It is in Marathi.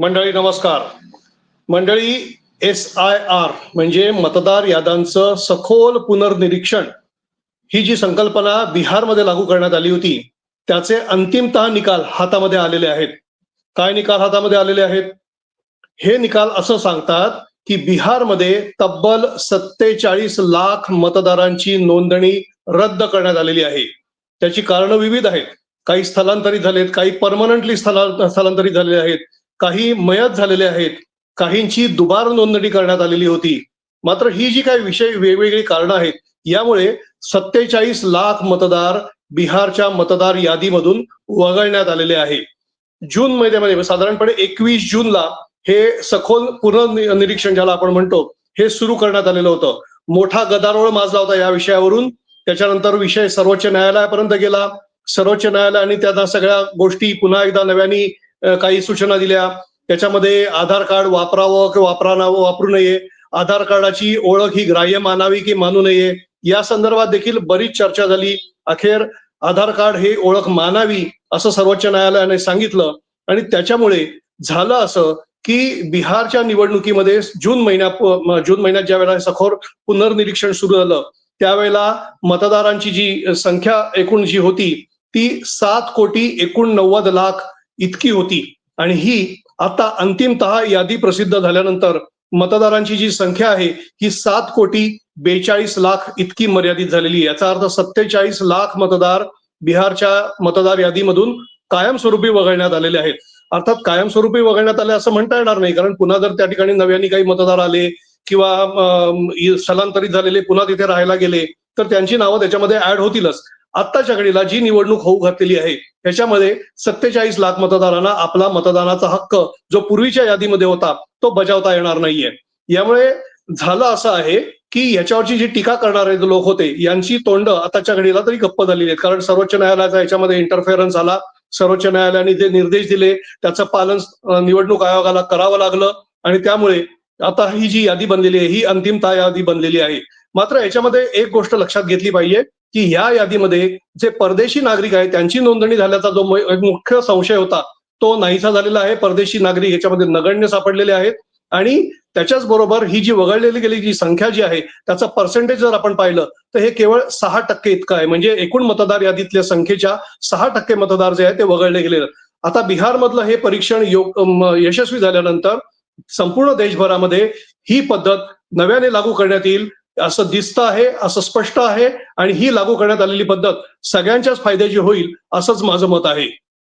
मंडळी नमस्कार. मंडळी एस आय आर म्हणजे मतदार याद्यांचं सखोल पुनर्निरीक्षण ही जी संकल्पना बिहारमध्ये लागू करण्यात आली होती त्याचे अंतिमतः निकाल हातामध्ये आलेले आहेत. काय निकाल हातामध्ये आलेले आहेत? हे निकाल असं सांगतात की बिहारमध्ये तब्बल सत्तेचाळीस लाख मतदारांची नोंदणी रद्द करण्यात आलेली आहे. त्याची कारणं विविध आहेत. काही स्थलांतरित झालेत काही परमनंटली स्थला स्थलांतरित झालेले आहेत. काही मयत झालेले आहेत काहींची दुबार नोंदणी करण्यात आलेली होती. मात्र ही जी काही विषय वेगवेगळी कारणं आहेत यामुळे सत्तेचाळीस लाख मतदार बिहारच्या मतदार यादीमधून वगळण्यात आलेले आहे. जून महिन्यामध्ये म्हणजे साधारणपणे एकवीस जूनला हे सखोल पुनर्निरीक्षण ज्याला आपण म्हणतो हे सुरू करण्यात आलेलं होतं. मोठा गदारोळ माजला होता या विषयावरून. त्याच्यानंतर विषय सर्वोच्च न्यायालयापर्यंत गेला. सर्वोच्च न्यायालयाने त्यांना सगळ्या गोष्टी पुन्हा एकदा नव्याने काही सूचना दिल्या. त्याच्यामध्ये आधार कार्ड वापरावं किंवा वापरा वापरू नये. आधार कार्डाची ओळख ही ग्राह्य मानावी की मानू नये. या संदर्भात देखील बरीच चर्चा झाली. अखेर आधार कार्ड हे ओळख मानावी असं सर्वोच्च न्यायालयाने सांगितलं. आणि त्याच्यामुळे झालं असं की बिहारच्या निवडणुकीमध्ये जून महिन्या जून महिन्यात ज्या वेळेला सखोर पुनर्निरीक्षण सुरू झालं त्यावेळेला मतदारांची जी संख्या एकूण जी होती ती सात कोटी एकोणनव्वद लाख इतकी होती. आणि ही आता अंतिमतः यादी प्रसिद्ध झाल्यानंतर मतदारांची जी संख्या आहे ही सात कोटी बेचाळीस लाख इतकी मर्यादित झालेली आहे. याचा अर्थ सत्तेचाळीस लाख मतदार बिहारच्या मतदार यादीमधून कायमस्वरूपी वगळण्यात आलेले आहेत. अर्थात कायमस्वरूपी वगळण्यात आले असं म्हणता येणार नाही कारण पुन्हा जर त्या ठिकाणी नव्याने काही मतदार आले किंवा स्थलांतरित झालेले पुन्हा तिथे राहायला गेले तर त्यांची नावं त्याच्यामध्ये ऍड होतीलच. आत्ताच्या घडीला जी निवडणूक होऊ घातलेली आहे त्याच्यामध्ये सत्तेचाळीस लाख मतदारांना आपला मतदानाचा हक्क जो पूर्वीच्या यादीमध्ये होता तो बजावता येणार नाहीये. यामुळे झालं असं आहे की याच्यावरची जी टीका करणारे लोक होते यांची तोंड आताच्या घडीला तरी गप्प झालेली आहेत. कारण सर्वोच्च न्यायालयाचा याच्यामध्ये इंटरफेरन्स आला सर्वोच्च न्यायालयाने जे निर्देश दिले त्याचं पालन निवडणूक आयोगाला करावं लागलं. आणि त्यामुळे आता ही जी यादी बनलेली आहे ही अंतिमता यादी बनलेली आहे. मात्र याच्यामध्ये एक गोष्ट लक्षात घेतली पाहिजे की ह्या यादीमध्ये जे परदेशी नागरिक आहेत त्यांची नोंदणी झाल्याचा जो एक मुख्य संशय होता तो नाहीसा झालेला आहे. परदेशी नागरिक याच्यामध्ये नगण्य सापडलेले आहेत. आणि त्याच्याच बरोबर ही जी वगळलेली गेली जी संख्या जी आहे त्याचा पर्सेंटेज जर आपण पाहिलं तर हे केवळ सहा टक्के इतकं आहे. म्हणजे एकूण मतदार यादीतल्या संख्येच्या सहा टक्के मतदार जे आहे ते वगळले गेले आता बिहारमधलं हे परीक्षण योग यशस्वी झाल्यानंतर संपूर्ण देशभरामध्ये ही पद्धत नव्याने लागू करण्यात येईल. असं दिसतं आहे असं स्पष्ट आहे आणि ही लागू करण्यात आलेली पद्धत सगळ्यांच्याच फायद्याची होईल असंच माझं मत आहे.